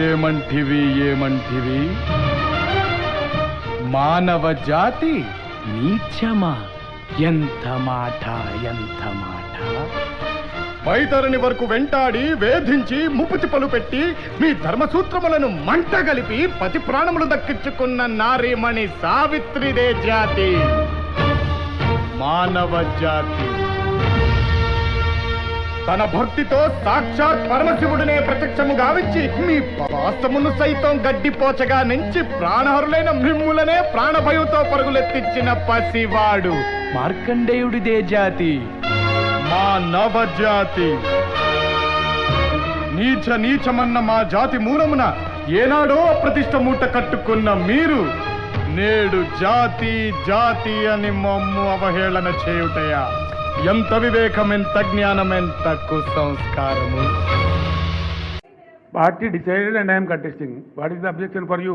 ఏమంటివి ఏమంటివి? మానవ జాతి నీచమా? ఎంత మాట ఎంత మాట? వైతరుని వరకు వెంటాడి వేధించి ముప్పుచిపలు పెట్టి మీ ధర్మసూత్రములను మంట కలిపి పతి ప్రాణములు దక్కించుకున్న నారీమణి సావిత్రిదే జాతి. మానవ జాతి. తన భక్తితో సాక్షాత్ పరమశివుడినే ప్రత్యక్షము గావించి మీ పాసమును సైతం గడ్డిపోచగా నుంచి ప్రాణహరులైన మిమ్ములనే ప్రాణభయంతో పరుగులెత్తించిన పసివాడు. మార్కండేయుడిదే జాతి. మా నవజాతి. నీచ నీచమన్న మా జాతి మూలమున ఏనాడో అప్రతిష్ట మూట కట్టుకున్న మీరు నేడు జాతి జాతి అని మమ్ము అవహేళన చేయుటయా? ఎంత వివేకం ఎంత జ్ఞానం ఎంత కుసంస్కారము Party decided and I am contesting. What is the objection for you?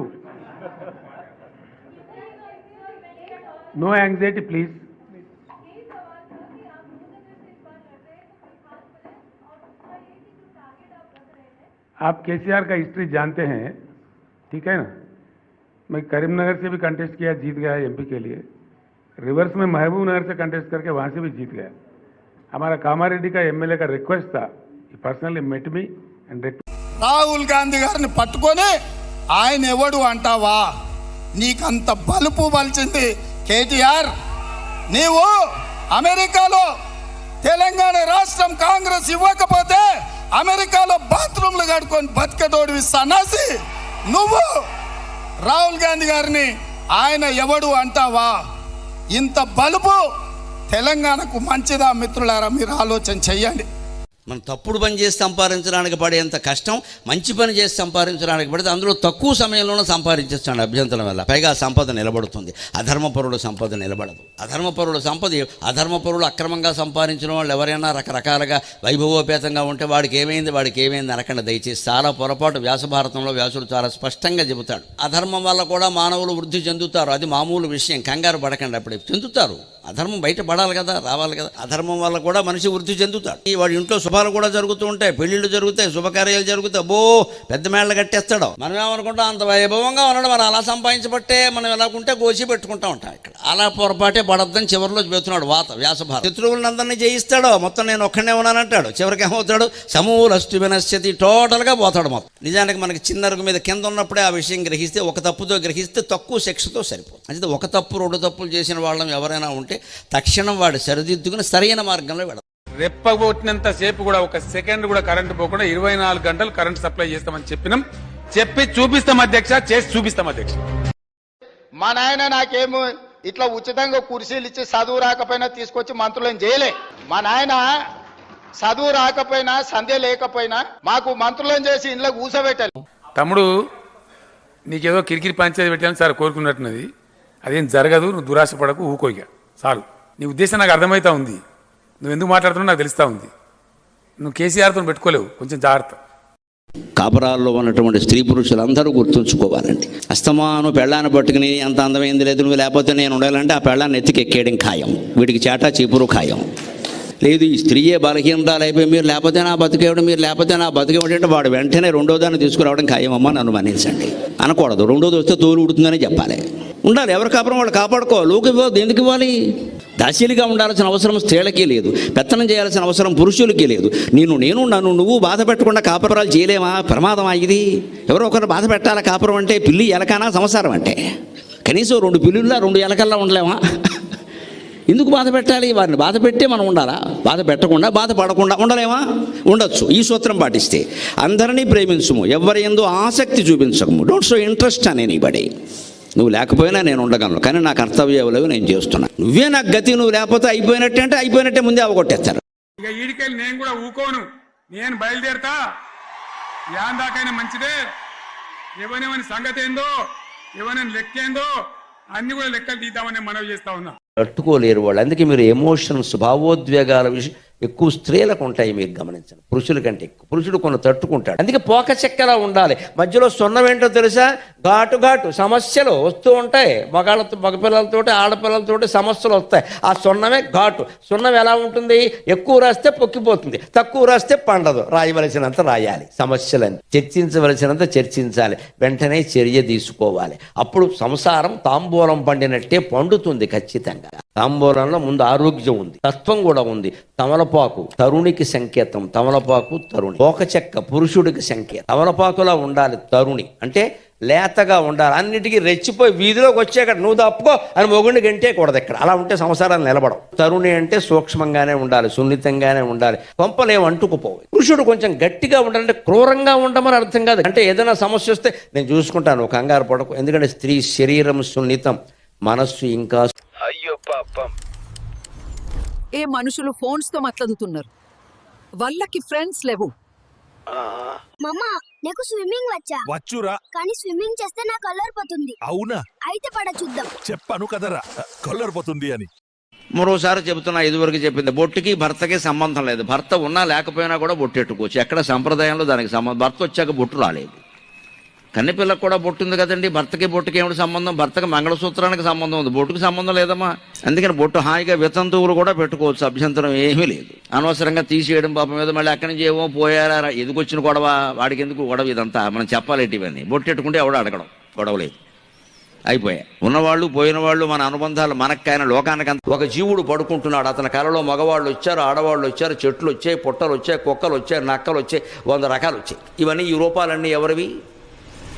No anxiety, please. आप केसीआर का हिस्ट्री जानते हैं ठीक है ना मैं करीमनगर से भी कंटेस्ट किया जीत गया एमपी के लिए रिवर्स में महबूब नगर से कंटेस्ट करके वहां से भी जीत गया हमारा कामारेड्डी का एमएलए का रिक्वेस्ट था personally met me and Rahul Gandhi గారిని పట్టుకొని ఆయన ఎవడు అంటావా నీకంత బలుపు బలిచింది కేటీఆర్ నీవు అమెరికాలో తెలంగాణ రాష్ట్రం కాంగ్రెస్ ఇవ్వకపోతే అమెరికాలో బాత్రూమ్లు కడుకొని బతికతోడివి సన్నాసి నువ్వు రాహుల్ గాంధీ గారిని ఆయన ఎవడు అంటావా ఇంత బలుపు తెలంగాణకు మంచిదా మిత్రులారా? మీరు ఆలోచన చేయండి. మనం తప్పుడు పని చేసి సంపాదించడానికి పడేంత కష్టం మంచి పని చేసి సంపాదించడానికి పడితే అందులో తక్కువ సమయంలోనే సంపాదించేస్తాడు అభ్యంతరం వల్ల. పైగా సంపద నిలబడుతుంది. అధర్మపరుడు సంపద నిలబడదు. అధర్మపరుడు సంపద అధర్మపరుడు అక్రమంగా సంపాదించిన వాళ్ళు ఎవరైనా రకరకాలుగా వైభవోపేతంగా ఉంటే వాడికి ఏమైంది? వాడికి ఏమైంది అనకుండా. దయచేసి చాలా పొరపాటు వ్యాస భారతంలో వ్యాసుడు చాలా స్పష్టంగా చెబుతాడు. అధర్మం వల్ల కూడా మానవులు వృద్ధి చెందుతారు. అది మామూలు విషయం. కంగారు పడకండి అప్పుడు. చెందుతారు. అధర్మం బయట పడాలి కదా రావాలి కదా. అధర్మం వల్ల కూడా మనిషి వృద్ధి చెందుతాడు. ఈ వాడి ఇంట్లో శుభాలు కూడా జరుగుతూ ఉంటాయి పెళ్ళిళ్ళు జరుగుతాయి శుభకార్యాలు జరుగుతాయి. అబ్బో పెద్ద మేళ్ళ కట్టేస్తాడు. మనం ఏమనుకుంటాం అంత వైభవంగా ఉన్నాడు మనం అలా సంపాదించబట్టే మనం ఎలాగుంటే గోసి పెట్టుకుంటా ఉంటాం ఇక్కడ. అలా పొరపాటే పడద్దని చివరిలో చెబుతున్నాడు వాత వ్యాసభారత శత్రువులందరినీ జయిస్తాడు మొత్తం నేను ఒక్కడే ఉన్నానంటాడు. చివరికి ఏమవుతాడు? సమూలస్తు వినశ్యతి టోటల్గా పోతాడు మొత్తం. నిజానికి మనకి చిన్నరుగు మీద కింద ఉన్నప్పుడే ఆ విషయం గ్రహిస్తే ఒక తప్పుతో గ్రహిస్తే తక్కువ శిక్షతో సరిపోతుంది. అంటే ఒక తప్పు రెండు తప్పులు చేసిన వాళ్ళం ఎవరైనా ఉంటే తక్షణం వాడు సరిదిద్దుకుని సరైన మార్గంలో వెళతాం రెప్పగొట్టినంత సేపు కూడా ఒక సెకండ్ కూడా కరెంట్ పోకుండా ఇరవై నాలుగు గంటలు కరెంట్ సప్లై చేస్తామని చెప్పినాం. చెప్పి చూపిస్తాం అధ్యక్ష చేసి చూపిస్తాం అధ్యక్ష. మా నాయన నాకేమో ఇట్లా ఉచితంగా కుర్చీలు ఇచ్చి చదువు రాకపోయినా తీసుకొచ్చి మంత్రులను చేయలే. మా నాయన చదువు రాకపోయినా సంధ్య లేకపోయినా మాకు మంత్రులను చేసి ఇంట్లో కూసబెట్టాలి తమ్ముడు నీకేదో కిరికిరి పంచాయతీ పెట్టాలని సార్ కోరుకున్నట్టున్నది. అదేం జరగదు నువ్వు దురాశ పడకు ఊకోయిక. చాలు. నీ ఉద్దేశం నాకు అర్థమవుతా ఉంది. నువ్వు ఎందుకు మాట్లాడుతున్నావు నాకు తెలుస్తా ఉంది. నువ్వు కేసీఆర్తో పెట్టుకోలేవు. కొంచెం జాగ్రత్త. కాపురాల్లో ఉన్నటువంటి స్త్రీ పురుషులందరూ గుర్తుంచుకోవాలండి. అస్తమాను పెళ్ళాన్ని పట్టుకుని అంత అందమైంది లేదు నువ్వు లేకపోతే నేను ఉండాలంటే ఆ పెళ్ళాన్ని ఎత్తికి ఎక్కేయడం ఖాయం. వీడికి చేట చీపురు ఖాయం. లేదు ఈ స్త్రీయే బలహీనరాలు అయిపోయి మీరు లేకపోతే నా బతికేవడం మీరు లేకపోతే నా బతికేవడం అంటే వాడు వెంటనే రెండో దాన్ని తీసుకురావడం ఖాయమమ్మా నన్ను మన్నించండి అనకూడదు రెండోది వస్తే తోలు ఉడుతుందని చెప్పాలి. ఉండాలి ఎవరి కాపురం వాళ్ళు కాపాడుకో లోకి ఇవ్వద్దు ఎందుకు ఇవ్వాలి? దాసీలుగా ఉండాల్సిన అవసరం స్త్రీలకే లేదు పెత్తనం చేయాల్సిన అవసరం పురుషులకే లేదు. నేను నేను నన్ను నువ్వు బాధ పెట్టకుండా కాపురాలు చేయలేమా? ప్రమాదమా ఇది? ఎవరో ఒకరు బాధ పెట్టాలా కాపురం అంటే? పిల్లి ఎలకానా? సంసారం అంటే. కనీసం రెండు పిల్లుల్లా రెండు ఎలకల్లా ఉండలేమా? ఎందుకు బాధ పెట్టాలి? వారిని బాధ పెట్టే మనం ఉండాలా? బాధ పెట్టకుండా బాధ పడకుండా ఉండలేమా? ఉండొచ్చు. ఈ సూత్రం పాటిస్తే అందరినీ ప్రేమించము ఎవరి ఎందు ఆసక్తి చూపించకము. డోంట్ షో ఇంట్రెస్ట్ నేను నీ బడి. నువ్వు లేకపోయినా నేను ఉండగలను కానీ నా కర్తవ్యాలు నేను చేస్తున్నా. నువ్వే నాకు గతి నువ్వు లేకపోతే అయిపోయినట్టే అంటే అయిపోయినట్టే ముందే అవగొట్టేస్తారు. ఇక ఈడికెళ్ళి నేను కూడా ఊకోను. నేను బయలుదేరతా. యాన్ దాకైనా మంచిదే. ఎవరెవని సంగతి ఏందో ఎవరైనా లెక్కేందో అన్ని కూడా లెక్కలు తీద్దామని మనవి చేస్తా ఉన్నా. తట్టుకోలేరు వాళ్ళు. అందుకే మీరు ఎమోషన్స్ భావోద్వేగాల విషయం ఎక్కువ స్త్రీలకు ఉంటాయి మీరు గమనించండి. పురుషుల కంటే ఎక్కువ. పురుషుడు కొన్ని తట్టుకుంటాడు. అందుకే పోక చెక్కలా ఉండాలి. మధ్యలో సున్నం ఏంటో తెలుసా? ఘాటు ఘాటు సమస్యలు వస్తూ ఉంటాయి. మగాళ్ళతో మగపిల్లలతోటి ఆడపిల్లలతోటి సమస్యలు వస్తాయి. ఆ సున్నమే ఘాటు. సున్నం ఎలా ఉంటుంది? ఎక్కువ రాస్తే పొక్కిపోతుంది. తక్కువ రాస్తే పండదు. రాయవలసినంత రాయాలి. సమస్యలని చర్చించవలసినంత చర్చించాలి. వెంటనే చర్య తీసుకోవాలి. అప్పుడు సంసారం తాంబూలం పండినట్టే పండుతుంది ఖచ్చితంగా. తాంబూలంలో ముందు ఆరోగ్యం ఉంది తత్వం కూడా ఉంది. తమలపాకు తరుణికి సంకేతం. తమలపాకు తరుణి. ఒక చెక్క పురుషుడికి సంకేతం. తమలపాకులా ఉండాలి తరుణి. అంటే లేతగా ఉండాలి. అన్నిటికీ రెచ్చిపోయి వీధిలోకి వచ్చాక నువ్వు తప్పుకో అని మొగుడిని గంటే ఇక్కడ. అలా ఉంటే సంసారాలు నిలబడవు. తరుణి అంటే సూక్ష్మంగానే ఉండాలి సున్నితంగానే ఉండాలి. కొంపలేం అంటుకుపోవు. పురుషుడు కొంచెం గట్టిగా ఉండాలంటే క్రూరంగా ఉండమని అర్థం కాదు. అంటే ఏదైనా సమస్య వస్తే నేను చూసుకుంటాను. ఒక కంగారు పడకు. ఎందుకంటే స్త్రీ శరీరం సున్నితం. మనస్సు ఇంకా ఏ మనుషులు ఫోన్స్తో మాట్లాడుతున్నారు? వాళ్ళకి ఫ్రెండ్స్ లేవు. మమ్మా నీకు స్విమ్మింగ్ వచ్చా? వచ్చురా. కానీ స్విమ్మింగ్ చేస్తే నా కలర్ పోతుంది. అవునా? అయితే పడ చూద్దాం. చెప్పాను కదరా కలరిపోతుంది అని. మరోసారి చెబుతున్నా ఇదివరకు చెప్పింది బొట్టుకి భర్తకి సంబంధం లేదు. భర్త ఉన్నా లేకపోయినా కూడా బొట్టెట్టుకోవచ్చు ఎక్కడ సంప్రదాయంలో దానికి సంబంధం భర్త వచ్చాక బొట్టు రాలేదు. కన్నెపిల్లకు కూడా బొట్టు ఉంది కదండి. భర్తకి బొట్టుకి ఏమిటి సంబంధం? భర్తకి మంగళసూత్రానికి సంబంధం ఉంది. బొట్టుకి సంబంధం లేదమ్మా. అందుకని బొట్టు హాయిగా వితంతువులు కూడా పెట్టుకోవచ్చు. అభ్యంతరం ఏమీ లేదు. అనవసరంగా తీసేయడం పాపం. మీద మళ్ళీ అక్కడి నుంచి ఏమో పోయారా ఎదుకొచ్చిన గొడవ వాడికి ఎందుకు గొడవ ఇదంతా? మనం చెప్పాలేటి ఇవన్నీ బొట్టెట్టుకుంటే ఎవడో అడగడం? గొడవ లేదు. అయిపోయాయి ఉన్నవాళ్ళు పోయిన వాళ్ళు మన అనుబంధాలు మనకైన లోకానికి అంత ఒక జీవుడు పడుకుంటున్నాడు. అతని కలలో మగవాళ్ళు వచ్చారు ఆడవాళ్ళు వచ్చారు చెట్లు వచ్చాయి పుట్టలు వచ్చాయి కుక్కలు వచ్చాయి నక్కలు వచ్చాయి వంద రకాలు వచ్చాయి. ఇవన్నీ ఈ రూపాలన్నీ ఎవరివి?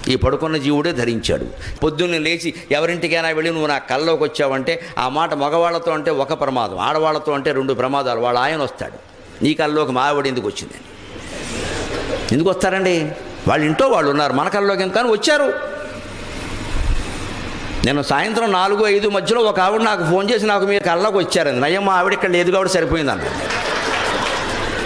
ఈ పడుకున్న జీవుడే ధరించాడు. పొద్దున్నే లేచి ఎవరింటికైనా వెళ్ళి నువ్వు నా కల్లోకి వచ్చావంటే ఆ మాట మగవాళ్ళతో అంటే ఒక ప్రమాదం ఆడవాళ్ళతో అంటే రెండు ప్రమాదాలు వాళ్ళ ఆయన వస్తాడు. నీ కల్లోకి మా ఆవిడ ఎందుకు వచ్చిందని. ఎందుకు వస్తారండి? వాళ్ళ ఇంట్లో వాళ్ళు ఉన్నారు మన కల్లోకి ఎందుకని వచ్చారు? నేను సాయంత్రం నాలుగు ఐదు మధ్యలో ఒక ఆవిడ నాకు ఫోన్ చేసి నాకు మీరు కళ్ళకు వచ్చారండి నయ్యమ్మ మా ఆవిడ ఇక్కడ లేదు కాబట్టి సరిపోయిందన్న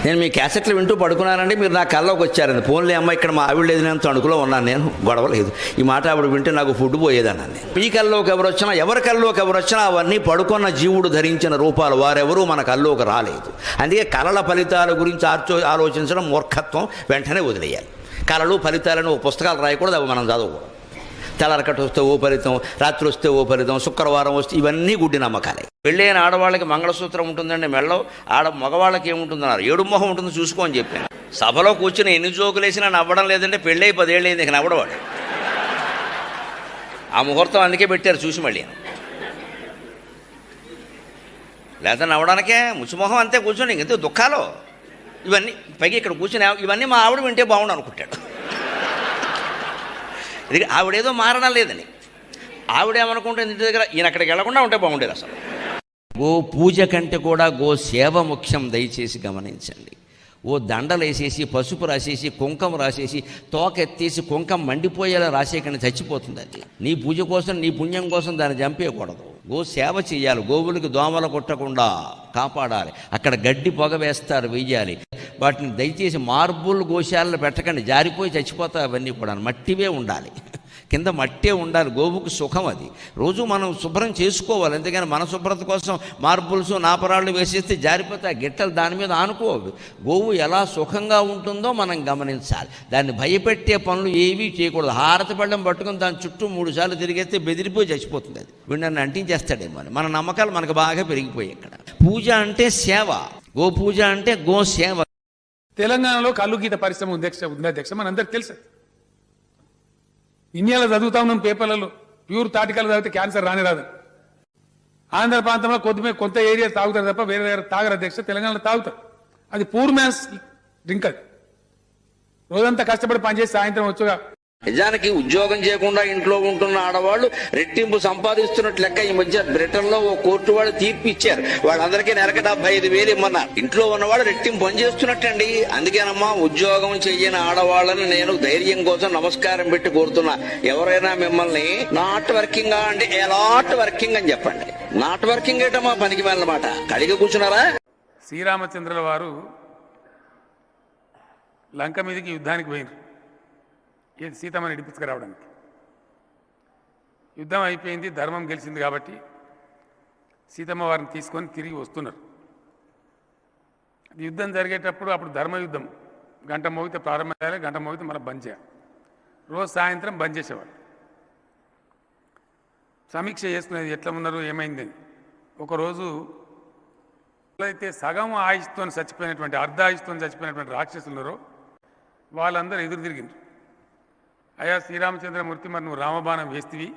నేను మీ క్యాసెట్లు వింటూ పడుకున్నానండి మీరు నా కళ్ళలోకి వచ్చారండి. ఫోన్లే అమ్మ ఇక్కడ మా ఆవిడ లేదు నేను తణుకులో ఉన్నాను నేను గొడవ లేదు. ఈ మాట ఆవిడ వింటే నాకు ఫుడ్ పోయేదన్నాను నేను. మీ కల్లోకి ఎవరు వచ్చినా ఎవరి కల్లోకి ఎవరు వచ్చినా అవన్నీ పడుకున్న జీవుడు ధరించిన రూపాలు వారెవరూ మన కల్లోకి రాలేదు. అందుకే కళల ఫలితాల గురించి ఆర్చో ఆలోచించడం మూర్ఖత్వం వెంటనే వదిలేయాలి. కళలు ఫలితాలను పుస్తకాలు రాయకూడదు అవి మనం చదవకూడదు. తెల్లరకట వస్తే ఓ ఫలితం రాత్రి వస్తే ఓ ఫలితం శుక్రవారం వస్తే ఇవన్నీ గుడ్డి నమ్మకాలే. పెళ్ళైన ఆడవాళ్ళకి మంగళసూత్రం ఉంటుందండి మెళ్ళో ఆడ మగవాళ్ళకి ఏముంటుందన్నారు? ఏడు మొహం ఉంటుంది చూసుకో అని చెప్పాను. సభలో కూర్చుని ఎన్ని జోకులు వేసినా నవ్వడం లేదంటే పెళ్ళై పదేళ్ళు అయింది ఇక నవ్వడవాడు. ఆ ముహూర్తం అందుకే పెట్టారు చూసి మళ్ళీ. లేదా నవ్వడానికే ముచ్చుమొహం అంతే కూర్చొని ఇంకంతే దుఃఖాలు. ఇవన్నీ పైకి ఇక్కడ కూర్చుని ఇవన్నీ మా ఆవిడ వింటే బాగుండు అనుకుంటాడు. ఇది ఆవిడేదో మారడం లేదని. ఆవిడేమనుకుంటే ఇంటి దగ్గర ఈయన అక్కడికి వెళ్ళకుండా ఉంటే బాగుండేది అసలు. గో పూజ కంటే కూడా గో సేవ ముఖ్యం దయచేసి గమనించండి. ఓ దండలు వేసేసి పసుపు రాసేసి కుంకం రాసేసి తోక ఎత్తేసి కుంకం మండిపోయేలా రాసేయకుండా చచ్చిపోతుంది అది. నీ పూజ కోసం నీ పుణ్యం కోసం దాన్ని చంపేయకూడదు. గో సేవ చేయాలి గోవులకు దోమలు కొట్టకుండా కాపాడాలి. అక్కడ గడ్డి పొగ వేస్తారు వెయ్యాలి వాటిని దయచేసి మార్బుల్ గోశాలలో పెట్టకండి. జారిపోయి చచ్చిపోతాయి అవన్నీ కూడా. మట్టివే ఉండాలి. కింద మట్టే ఉండాలి. గోవుకు సుఖం అది. రోజు మనం శుభ్రం చేసుకోవాలి. ఎందుకని మన శుభ్రత కోసం మార్బుల్స్ నాపరాళ్ళు వేసేస్తే జారిపోతే ఆ గిట్టలు దాని మీద ఆనుకోవు. గోవు ఎలా సుఖంగా ఉంటుందో మనం గమనించాలి. దాన్ని భయపెట్టే పనులు ఏవీ చేయకూడదు. హారతి పళ్ళం పట్టుకొని దాని చుట్టూ మూడు సార్లు తిరిగేస్తే బెదిరిపోయి చచ్చిపోతుంది అది. వీడు నన్ను అంటించేస్తాడేమో అని. మన నమ్మకాలు మనకు బాగా పెరిగిపోయాయి ఇక్కడ. పూజ అంటే సేవ. గో పూజ అంటే గో సేవ. తెలంగాణలో కళ్ళు గీత పరిశ్రమ ఉంది అధ్యక్ష ఉంది అధ్యక్ష. మనందరికి తెలుసు. ఇండియాలో చదువుతా ఉన్నాం పేపర్లలో. ప్యూర్ తాటికాలు తాగితే క్యాన్సర్ రాని రాదు. ఆంధ్ర ప్రాంతంలో కొద్దిమే కొంత ఏరియా తాగుతారు తప్ప వేరే వేరే తాగరు అధ్యక్ష. తెలంగాణలో తాగుతారు. అది పూర్ మ్యాన్స్ డ్రింక్ అది. రోజంతా కష్టపడి పనిచేసి సాయంత్రం వచ్చుగా నిజానికి ఉద్యోగం చేయకుండా ఇంట్లో ఉంటున్న ఆడవాళ్ళు రెట్టింపు సంపాదిస్తున్నట్లు లెక్క ఈ మధ్య బ్రిటన్లో ఓ కోర్టు వాళ్ళు తీర్పు ఇచ్చారు. వాళ్ళందరికీ నెలక డెబ్బై ఐదు వేలు ఇమ్మన్నారు. ఇంట్లో ఉన్నవాడు రెట్టింపు పని చేస్తున్నట్టండి అందుకేనమ్మా ఉద్యోగం చేయని ఆడవాళ్ళని నేను ధైర్యం కోసం నమస్కారం పెట్టి కోరుతున్నా. ఎవరైనా మిమ్మల్ని నాట్ వర్కింగ్ అంటే ఎలాట్ వర్కింగ్ అని చెప్పండి. నాట్ వర్కింగ్ ఏటమ్మా పనికి వెళ్ళమాట. కడిగి కూర్చున్నారా? శ్రీరామచంద్రుల వారు లంక మీదకి యుద్ధానికి పోయినారు. ఏది సీతమ్మని ఇడిపించుకురావడానికి. యుద్ధం అయిపోయింది ధర్మం గెలిచింది కాబట్టి సీతమ్మ వారిని తీసుకొని తిరిగి వస్తున్నారు. యుద్ధం జరిగేటప్పుడు అప్పుడు ధర్మ యుద్ధం గంట మోగితే ప్రారంభం చేయాలి గంట మోగితే మళ్ళీ బంద్ చేయాలి. రోజు సాయంత్రం బంద్ చేసేవాళ్ళు. సమీక్ష చేసుకునేది ఎట్లా ఉన్నారు ఏమైంది ఒకరోజు అయితే సగం ఆయుష్తో చచ్చిపోయినటువంటి అర్ధ ఆయుష్తో చచ్చిపోయినటువంటి రాక్షసులు ఉన్నారో వాళ్ళందరూ ఎదురు తిరిగింది అయ్యా శ్రీరామచంద్రమూర్తి మరి నువ్వు రామబాణం వేస్తివి.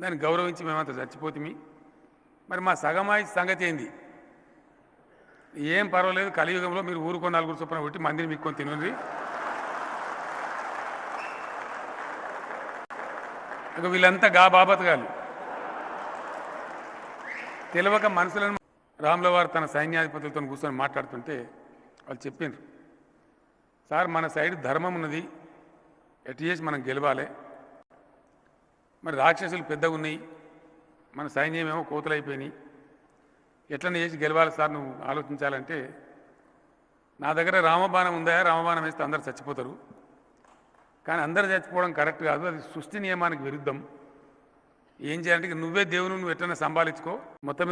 దాన్ని గౌరవించి మేమంతా చచ్చిపోతిమి. మరి మా సగమాయి సంగతి ఏంది? ఏం పర్వాలేదు కలియుగంలో మీరు ఊరుకో నలుగురు చొప్పున కొట్టి మందిని మిక్కొని తినండి. ఇక వీళ్ళంతా గా బాబతగాలు తెలియక మనుషులను రాముల వారు తన సైన్యాధిపతులతో కూర్చొని మాట్లాడుతుంటే వాళ్ళు చెప్పిండ్రు. సార్ మన సైడ్ ధర్మం ఉన్నది. ఎటు మనం గెలవాలి. మరి రాక్షసులు పెద్దగా ఉన్నాయి. మన సైన్యం ఏమో కోతులైపోయినాయి. ఎట్లనే చేసి గెలవాలి సార్ నువ్వు ఆలోచించాలంటే నా దగ్గర రామబాణం ఉందా? రామబాణం వేస్తే అందరు చచ్చిపోతారు. కానీ అందరు చచ్చిపోవడం కరెక్ట్ కాదు. అది సృష్టి నియమానికి విరుద్ధం. ఏం చేయాలంటే నువ్వే దేవుని నువ్వు ఎట్లన్నా సంభాలించుకో. మొత్తం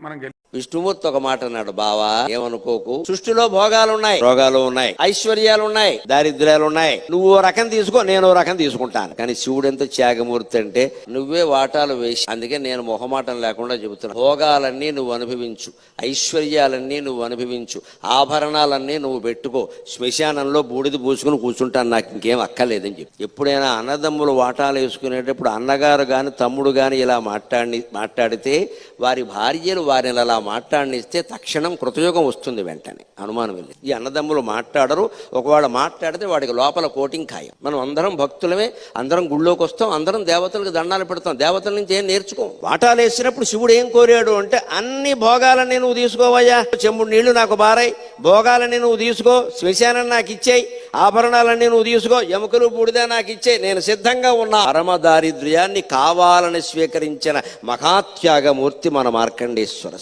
మనం గెలి విష్ణుమూర్తి ఒక మాట అన్నాడు బావా ఏమనుకోకు? సృష్టిలో భోగాలు ఉన్నాయి రోగాలు ఉన్నాయి ఐశ్వర్యాలు ఉన్నాయి దారిద్ర్యాలు ఉన్నాయి నువ్వు రకం తీసుకో నేను రకం తీసుకుంటాను. కానీ శివుడు ఎంత త్యాగమూర్తి అంటే నువ్వే వాటాలు వేసి అందుకే నేను మొహమాటం లేకుండా చెబుతున్నా. భోగాలన్నీ నువ్వు అనుభవించు. ఐశ్వర్యాలన్నీ నువ్వు అనుభవించు. ఆభరణాలన్నీ నువ్వు పెట్టుకో. శ్మశానంలో బూడిద పూసుకుని కూర్చుంటాను నాకు ఇంకేం అక్కర్లేదని చెప్పి. ఎప్పుడైనా అన్నదమ్ములు వాటాలు వేసుకునేటప్పుడు అన్నగారు గాని తమ్ముడు గాని ఇలా మాట్లాడి మాట్లాడితే వారి భార్యలు వారిని అలా మాట్లాడినిస్తే తక్షణం కృతయోగం వస్తుంది వెంటనే అనుమానం వెళ్ళి. ఈ అన్నదమ్ములు మాట్లాడరు ఒకవేళ మాట్లాడితే వాడికి లోపల కోటింగ్ ఖాయం. మనం అందరం భక్తులమే అందరం గుళ్ళోకి వస్తాం అందరం దేవతలకు దండాలు పెడతాం దేవతల నుంచి ఏం నేర్చుకోం? వాటాలు వేసినప్పుడు శివుడు ఏం కోరాడు అంటే అన్ని భోగాలన్నీ నువ్వు తీసుకోవయ్యా చెంబుడు నీళ్ళు నాకు బారాయి భోగాలన్నీ నువ్వు తీసుకో శ్మశానం నాకు ఇచ్చేయి ఆభరణాలన్నీ నువ్వు తీసుకో ఎముకలు బూడిద నాకు ఇచ్చే నేను సిద్ధంగా ఉన్న. పరమ దారిద్ర్యాన్ని కావాలని స్వీకరించిన మహాత్యాగమూర్తి మన మార్కండేశ్వర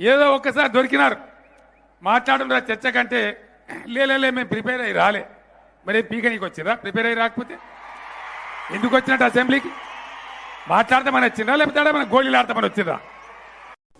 ఏదో ఒక్కసారి దొరికినారు. మాట్లాడడం చర్చ కంటే లేలే మేము ప్రిపేర్ అయ్యి రాలే. మరి పీకనీకి వచ్చిందా ప్రిపేర్ అయ్యి రాకపోతే? ఎందుకు వచ్చినట్టు అసెంబ్లీకి? మాట్లాడతామని వచ్చిందా లేకపోతే మనం గోళీలు ఆడతామని వచ్చిందా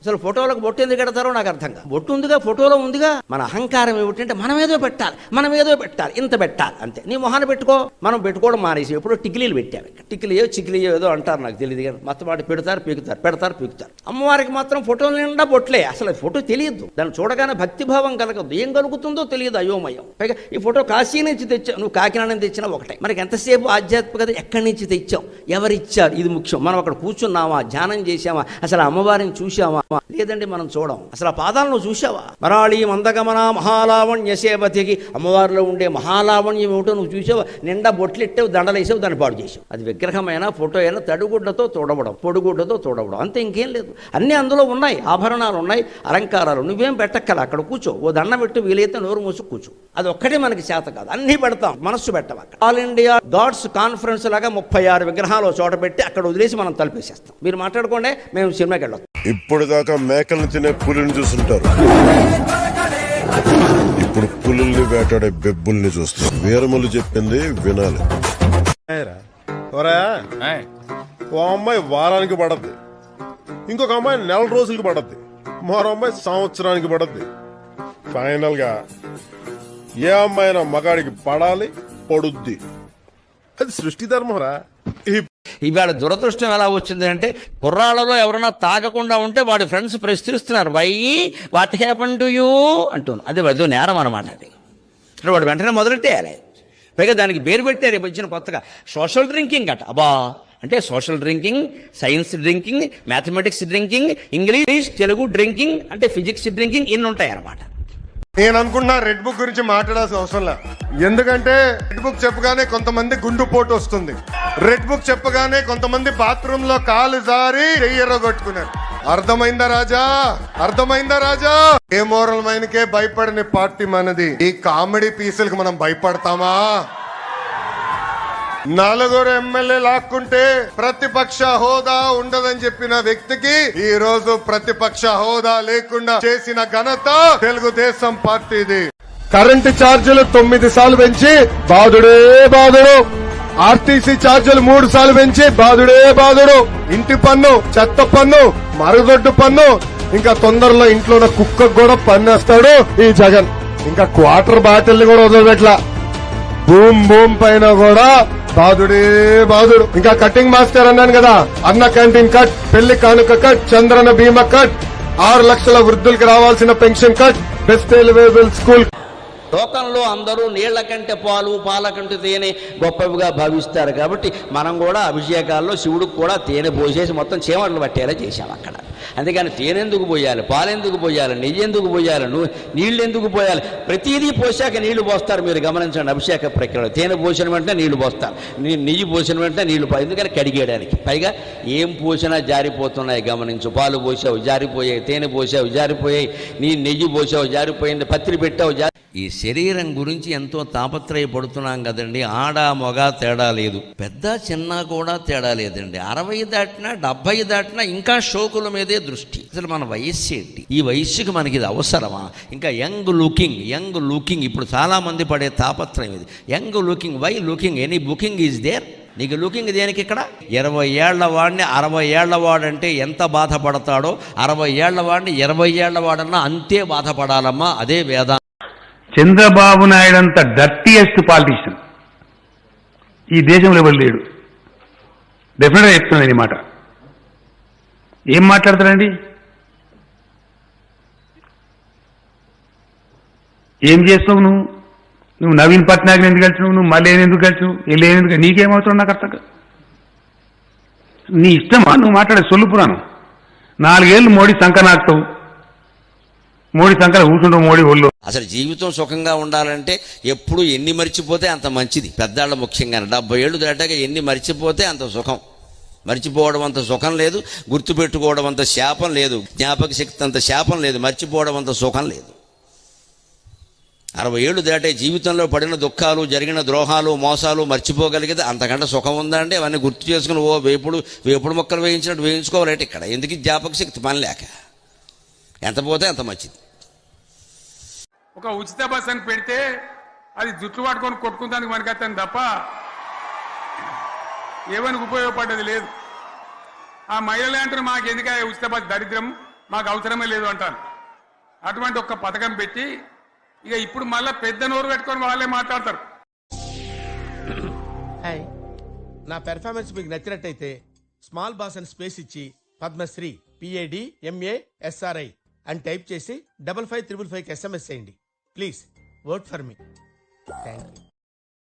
అసలు ఫోటోలకు బొట్టు ఎందుకు పెడతారో నాకు అర్థం కాదు. బొట్టు ఉందిగా ఫోటోలో ఉందిగా. మన అహంకారం ఏమిటంటే మనం ఏదో పెట్టాలి మనం ఏదో పెట్టాలి ఇంత పెట్టాలి అంతే. నీ మొహాన్ని పెట్టుకో. మనం పెట్టుకోవడం మానేసి ఎప్పుడో టిక్లీలు పెట్టాము టిక్లీయో చిక్లీయో ఏదో అంటారు నాకు తెలియదు కానీ మొత్తం వాటి పెడతారు పీకుతారు పెడతారు పీకుతారు. అమ్మవారికి మాత్రం ఫోటోలు నిండా బొట్లే. అసలు ఫోటో తెలియదు దాన్ని చూడగానే భక్తిభావం కలగదు ఏం కలుగుతుందో తెలియదు అయోమయం. పైగా ఈ ఫోటో కాశీ నుంచి తెచ్చావు నువ్వు కాకినాడ నుంచి తెచ్చినా ఒకటే. మనకి ఎంతసేపు ఆధ్యాత్మికత ఎక్కడి నుంచి తెచ్చావు ఎవరిచ్చారు? ఇది ముఖ్యం. మనం అక్కడ కూర్చున్నామా? ధ్యానం చేసామా అసలు అమ్మవారిని చూసామా లేదండి మనం చూడం. అసలు ఆ పాదాలను చూసావా మరాళి మందగమన మహాలావణ్య సేవతికి అమ్మవారిలో ఉండే మహాలావణ్యం ఏమిటో నువ్వు చూసావా నిండా బొట్లెట్టావు దండలేసావు దాన్ని పాడు చేసావు అది విగ్రహమైనా ఫోటో అయినా తడుగుడ్డతో తోడవడం పొడుగుడ్డతో తోడవడం అంతే ఇంకేం లేదు. అన్నీ అందులో ఉన్నాయి. ఆభరణాలు ఉన్నాయి అలంకారాలు. నువ్వేం పెట్టక్కల అక్కడ కూర్చో. ఓ దండం పెట్టు వీలైతే నోరు మూసి కూర్చో. అది ఒక్కటే మనకి చేత కాదు. అన్నీ పెడతాం మనస్సు పెట్టం అక్కడ. ఆల్ ఇండియా గాడ్స్ కాన్ఫరెన్స్ లాగా ముప్పై ఆరు విగ్రహాలు చోట పెట్టి అక్కడ వదిలేసి మనం తలిపేసేస్తాం. మీరు మాట్లాడుకోండి మేము సినిమాకి వెళ్ళొస్తాం. ఇప్పుడు దాకా మేకలను తినే పులిని చూస్తుంటారు ఇప్పుడు పులుల్ని వేటాడే బెబ్బుల్ని చూస్తారు వీరములు చెప్పింది వినాలి. ఓ అమ్మాయి వారానికి పడద్ది. ఇంకొక అమ్మాయి నెల రోజులకి పడద్ది. మరో అమ్మాయి సంవత్సరానికి పడద్ది. ఫైనల్గా ఏ అమ్మాయినా మగాడికి పడాలి పడుద్ది. అది సృష్టి ధర్మరా ఇవాళ దురదృష్టం ఎలా వచ్చింది అంటే కుర్రాళ్ళలో ఎవరైనా తాగకుండా ఉంటే వాడి ఫ్రెండ్స్ ప్రశ్నిస్తున్నారు. Why what happen to you? అంటున్నాను అది వద్దు నేరం అనమాట అది. అంటే వాడు వెంటనే మొదలెట్టేయాలి పైగా దానికి పేరు పెట్టారు వచ్చిన కొత్తగా. సోషల్ డ్రింకింగ్ అట. అబ్బా! అంటే social drinking science drinking mathematics drinking English Telugu drinking అంటే ఫిజిక్స్ డ్రింకింగ్ ఇన్ని ఉంటాయి అన్నమాట నేను అనుకుంటున్నా రెడ్ బుక్ గురించి మాట్లాడాల్సిన అవసరం లే. ఎందుకంటే రెడ్ బుక్ చెప్పగానే కొంతమంది గుండు పోటు వస్తుంది. రెడ్ బుక్ చెప్పగానే కొంతమంది బాత్రూమ్లో కాలు జారి చెయ్యరో కొట్టుకున్నారు అర్థమైందా రాజా? అర్థమైందా రాజా? ఏ మోరల్ మైనకే భయపడని పార్టీ మనది. ఈ కామెడీ పీసులకు మనం భయపడతామా? నలుగురు ఎమ్మెల్యే లాక్కుంటే ప్రతిపక్ష హోదా ఉండదని చెప్పిన వ్యక్తికి ఈ రోజు ప్రతిపక్ష హోదా లేకుండా చేసిన ఘనత తెలుగుదేశం పార్టీది. కరెంటు ఛార్జీలు తొమ్మిది సార్లు పెంచి బాధుడే బాధుడు ఆర్టీసీ ఛార్జీలు మూడు సార్లు పెంచి బాధుడే బాధుడు ఇంటి పన్ను చెత్త పన్ను మరుగుదొడ్డు పన్ను ఇంకా తొందరలో ఇంట్లో ఉన్న కుక్కకు కూడా పన్నేస్తాడు ఈ జగన్. ఇంకా క్వార్టర్ బాటిల్ కూడా వదలబెట్లా బూమ్ బూమ్ పైన కూడా బాధుడే బాధుడు. ఇంకా కటింగ్ మాస్టర్ అన్నాను కదా అన్న క్యాంటీన్ కట్ పెళ్ళి కానుక కట్ చంద్రన బీమా కట్ ఆరు లక్షల వృద్ధులకి రావాల్సిన pension cut best eligible school లోకంలో అందరూ నీళ్ళ కంటే పాలు పాల కంటే తేనె గొప్పవిగా భావిస్తారు కాబట్టి మనం కూడా అభిషేకాల్లో శివుడికి కూడా తేనె పోసేసి మొత్తం చీమట్లు పట్టేలా చేశాం అక్కడ. అందుకని తేనె ఎందుకు పోయాలి పాలెందుకు పోయాలి నెయ్యి ఎందుకు పోయాలి నువ్వు నీళ్ళు ఎందుకు పోయాలి? ప్రతిదీ పోసాక నీళ్ళు పోస్తారు మీరు గమనించండి అభిషేక ప్రక్రియలో. తేనె పోసిన వెంటనే నీళ్ళు పోస్తారు. నీ- నెయ్యి పోసిన వెంటనే నీళ్ళు పో ఎందుకని కడిగేయడానికి. పైగా ఏం పోసినా జారిపోతున్నాయి గమనించు. పాలు పోసావు జారిపోయాయి తేనె పోసావు జారిపోయాయి నీ నెయ్యి పోసావు జారిపోయింది పత్రి పెట్టావు జారి ఈ శరీరం గురించి ఎంతో తాపత్రయపడుతున్నాం కదండి. ఆడ మొగ తేడా లేదు. పెద్ద చిన్న కూడా తేడా లేదండి. అరవై దాటినా డెబ్బై దాటినా ఇంకా షోకుల మీదే దృష్టి. అసలు మన వయస్సు ఏంటి? ఈ వయస్సుకి మనకి ఇది అవసరమా? ఇంకా యంగ్ లుకింగ్ యంగ్ లుకింగ్ ఇప్పుడు చాలామంది పడే తాపత్రయం ఇది. Young looking why looking any booking is there? నీకు లుకింగ్ దేనికి ఇక్కడ? ఇరవై ఏళ్ళ వాడిని అరవై ఏళ్ళ వాడంటే ఎంత బాధపడతాడో అరవై ఏళ్ళ వాడిని ఇరవై ఏళ్ళ వాడన్నా అంతే బాధపడాలమ్మా. అదే వేద చంద్రబాబు నాయుడు అంత డర్టీయెస్ట్ పాలిటీషియన్ ఈ దేశంలో ఎవరు లేడు? డెఫినెట్గా చెప్తున్నాను నేను ఈ మాట. ఏం మాట్లాడతారండి? ఏం చేస్తావు నువ్వు? నువ్వు నవీన్ పట్నాయక్ ఎందుకు కలిసినావు? నువ్వు మళ్ళీ ఎందుకు కలిసినావు? వెళ్ళి ఎందుకు? నీకేమవుతావు నాకు అర్థం నీ ఇష్టమా? నువ్వు మాట్లాడే సొల్లు పురాణం. నాలుగేళ్ళు మోడీ సంక నాకుతావు మోడీ సంకన కూర్చుంటావు మోడీ ఒళ్ళు. అసలు జీవితం సుఖంగా ఉండాలంటే ఎప్పుడు ఎన్ని మర్చిపోతే అంత మంచిది. పెద్దాళ్ళ ముఖ్యంగా డెబ్బై ఏళ్ళు దాటాక ఎన్ని మర్చిపోతే అంత సుఖం. మర్చిపోవడం అంత సుఖం లేదు. గుర్తుపెట్టుకోవడం అంత శాపం లేదు. జ్ఞాపక శక్తి అంత శాపం లేదు. మర్చిపోవడం అంత సుఖం లేదు. అరవై ఏళ్ళు దాటే జీవితంలో పడిన దుఃఖాలు జరిగిన ద్రోహాలు మోసాలు మర్చిపోగలిగితే అంతకంటే సుఖం ఉందా అండి? అవన్నీ గుర్తు చేసుకుని ఓ వేపుడు వేపుడు మొక్కలు వేయించినట్టు వేయించుకోవాలంటే ఇక్కడ. ఎందుకు జ్ఞాపక శక్తి పని లేక? ఎంత పోతే అంత మంచిది. ఒక ఉచిత బస్ అని పెడితే అది జుట్లు పట్టుకొని కొట్టుకుందానికి మనకత్తాను తప్ప ఏమనికి ఉపయోగపడ్డది లేదు. ఆ మహిళలు అంటారు మాకు ఎందుక ఉచిత బస్ దరిద్రం? మాకు అవసరమే లేదు అంటారు. అటువంటి ఒక పథకం పెట్టి ఇక ఇప్పుడు మళ్ళా పెద్ద నోరు పెట్టుకొని వాళ్ళే మాట్లాడతారు. నా పెర్ఫార్మెన్స్ మీకు నచ్చినట్టయితే స్మాల్ బాస్ అని స్పేస్ ఇచ్చి పద్మశ్రీ పిఏడి ఎంఏ ఎస్ఆర్ఐ అని టైప్ చేసి డబల్ ఫైవ్ త్రిబుల్ ఫైవ్కి ఎస్ఎంఎస్ చేయండి. Please work for me. Thank you